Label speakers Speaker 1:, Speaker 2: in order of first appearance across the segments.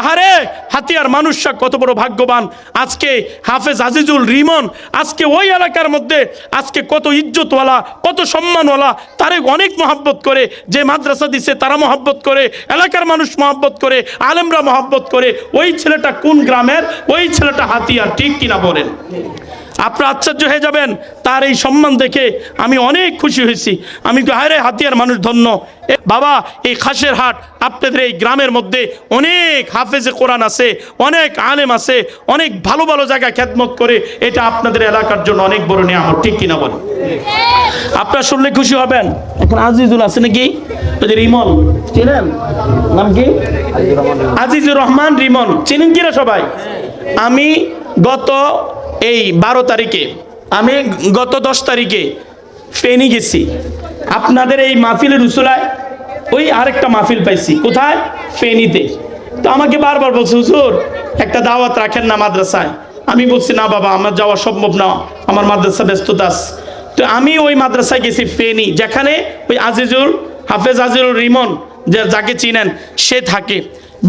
Speaker 1: আহারে, হাতিয়ার মানুষরা কত বড় ভাগ্যবান। আজকে হাফেজ আজিজুল রিমন, আজকে ওই এলাকার মধ্যে, আজকে কত ইজ্জতওয়ালা, কত সম্মানওয়ালা, তারে অনেক মহাব্বত করে, যে মাদ্রাসা দিছে তারা মহাব্বত করে, এলাকার মানুষ মহাব্বত করে, আলেমরা মহাব্বত করে, ওই ছেলেটা কোন গ্রামের, ওই ছেলেটা হাতিয়ার, ঠিক কিনা বলেন? আপনারা আশ্চর্য হয়ে যাবেন, তার এই সম্মান দেখে আমি অনেক খুশি হয়েছি। আমি হায়রে হাতিয়ার মানুষ ধন্য। বাবা, এই খাসের হাট আপনাদের এই গ্রামের মধ্যে অনেক হাফেজে কোরআন আছে, অনেক আলেম আছে, অনেক ভালো ভালো জায়গা খ্যাতমত করে এটা আপনাদের এলাকার জন্য অনেক বড় নিয়ামত। ঠিক কিনা বলেন? আপনারা শুনলে খুশি হবেন? এখন আজিজুল আছে নাকি? রিমন। চিনেন? নাম কি? আজিজুর রহমান রিমন। চিনেন কিনা সবাই? আমি গত এই বারো তারিখে, আমি গত দশ তারিখে ফেনি গেছি। আপনাদের এই মাহফিলের উসুলায় ওই আরেকটা মাহফিল পাইছি, কোথায়? ফেনিতে। তো আমাকে বারবার বলছে, হুজুর, একটা দাওয়াত রাখেন না মাদ্রাসায়। আমি বলছি, না বাবা, আমার যাওয়া সম্ভব না, আমার মাদ্রাসা ব্যস্ততা। তো আমি ওই মাদ্রাসায় গেছি, ফেনি, যেখানে ওই আজিজুল, হাফেজ আজিজুল রিমন, যে যাকে চিনেন, সে থাকে।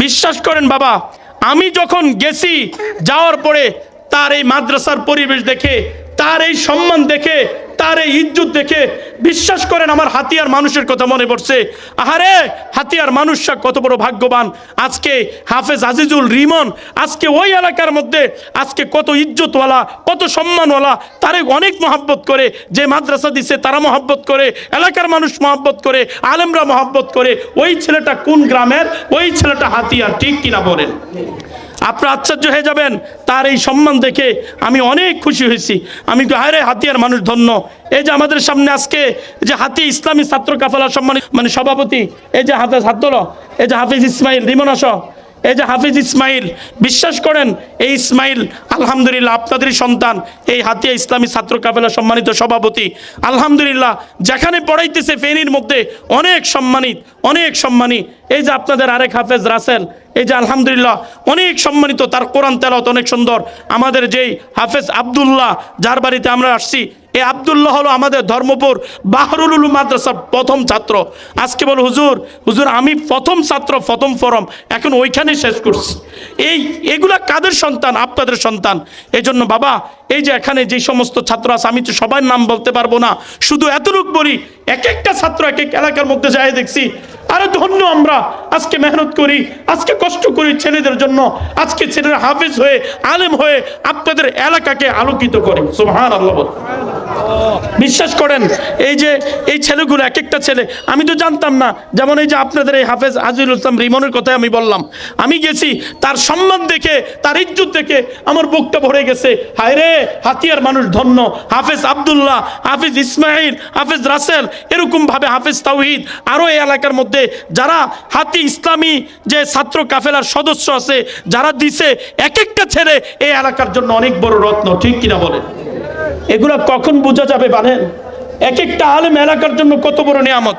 Speaker 1: বিশ্বাস করেন বাবা, আমি যখন গেছি, যাওয়ার পরে তার এই মাদ্রাসার পরিবেশ দেখে, তার এই সম্মান দেখে, তার এই ইজ্জত দেখে বিশ্বাস করেন আমার হাতিয়ার মানুষের কথা মনে পড়ছে। আহারে, হাতিয়ার মানুষরা কত বড় ভাগ্যবান। আজকে হাফেজ আজিজুল রিমন, আজকে ওই এলাকার মধ্যে, আজকে কত ইজ্জতওয়ালা, কত সম্মানওয়ালা, তারে অনেক মহাব্বত করে, যে মাদ্রাসা দিছে তারা মহাব্বত করে, এলাকার মানুষ মহাব্বত করে, আলেমরা মহাব্বত করে, ওই ছেলেটা কোন গ্রামের, ওই ছেলেটা হাতিয়ার, ঠিক কিনা বলেন? আপনারা আশ্চর্য হয়ে যাবেন, তার এই সম্মান দেখে আমি অনেক খুশি হয়েছি। আমি হায়রে হাতিয়ার মানুষ ধন্য। এই যে আমাদের সামনে আজকে যে হাতি ইসলামী ছাত্র কাফালা সম্মানিত মানে সভাপতি, এই যে হাতে হাত এই যে হাফিজ ইসমাইল রিমন এই যে হাফিজ ইসমাইল, বিশ্বাস করেন, এই ইসমাইল, আলহামদুলিল্লাহ আপনাদেরই সন্তান, এই হাতিয়া ইসলামী ছাত্র কাফেলা সম্মানিত সভাপতি। আলহামদুলিল্লাহ, যেখানে পড়াইতেছে ফেনীর মধ্যে অনেক সম্মানিত অনেক সম্মানী। এই যে আপনাদের আরেক হাফেজ রাসেল, এই যে আলহামদুলিল্লাহ, অনেক সম্মানিত, তার কোরআন তেলাওয়াত অনেক সুন্দর। আমাদের যেই হাফেজ আবদুল্লাহ, যার বাড়িতে আমরা আসছি এই আবদুল্লাহ হলো আমাদের ধর্মপুর বাহরুল মাদ্রাসার প্রথম ছাত্র। আজকে বল, হুজুর হুজুর, আমি প্রথম ছাত্র, প্রথম ফরম, এখন ওইখানে শেষ করছি। এই, এগুলা কাদের সন্তান? আপনাদের সন্তান। এই জন্য বাবা, এই যে এখানে যে সমস্ত ছাত্র আছে, আমি তো সবার নাম বলতে পারব না। শুধু এতটুক বলি, এক একটা ছাত্র এক এক এলাকার মধ্যে যায় দেখছি, আরে ধন্য আমরা, আজকে মেহনত করি, আজকে কষ্ট করি ছেলেদের জন্য, আজকে ছেলেরা হাফিজ হয়ে, আলেম হয়ে আপনাদের এলাকাকে আলোকিত করে। সুবহান আল্লাহ। বিশ্বাস করেন, এই যে এই ছেলেগুলো এক একটা ছেলে, আমি তো জানতাম না। যেমন এই যে আপনাদের এই হাফেজ আজিজুল ইসলাম রিমনের কথাই আমি বললাম। আমি গেছি, তার সম্মান দেখে, তার ইজ্জত দেখে আমার বুকটা ভরে গেছে। হায় রে, হাতিয়ার মানুষ ধন্য। হাফেজ আবদুল্লাহ, হাফিজ ইসমাইল, হাফেজ রাসেল এরকম ভাবে হাফেজ তাওহিদ, আরও এই এলাকার মধ্যে যারা হাতি ইসলামী যে ছাত্র কাফেলার সদস্য আছে, যারা দিছে এক একটা ছেলে এই এলাকার জন্য অনেক বড় রত্ন, ঠিক কিনা বলেন? এগুলা কখন বোঝা যাবে বানেন? এক একটা আলেম এলাকার জন্য কত বড় নিয়ামত?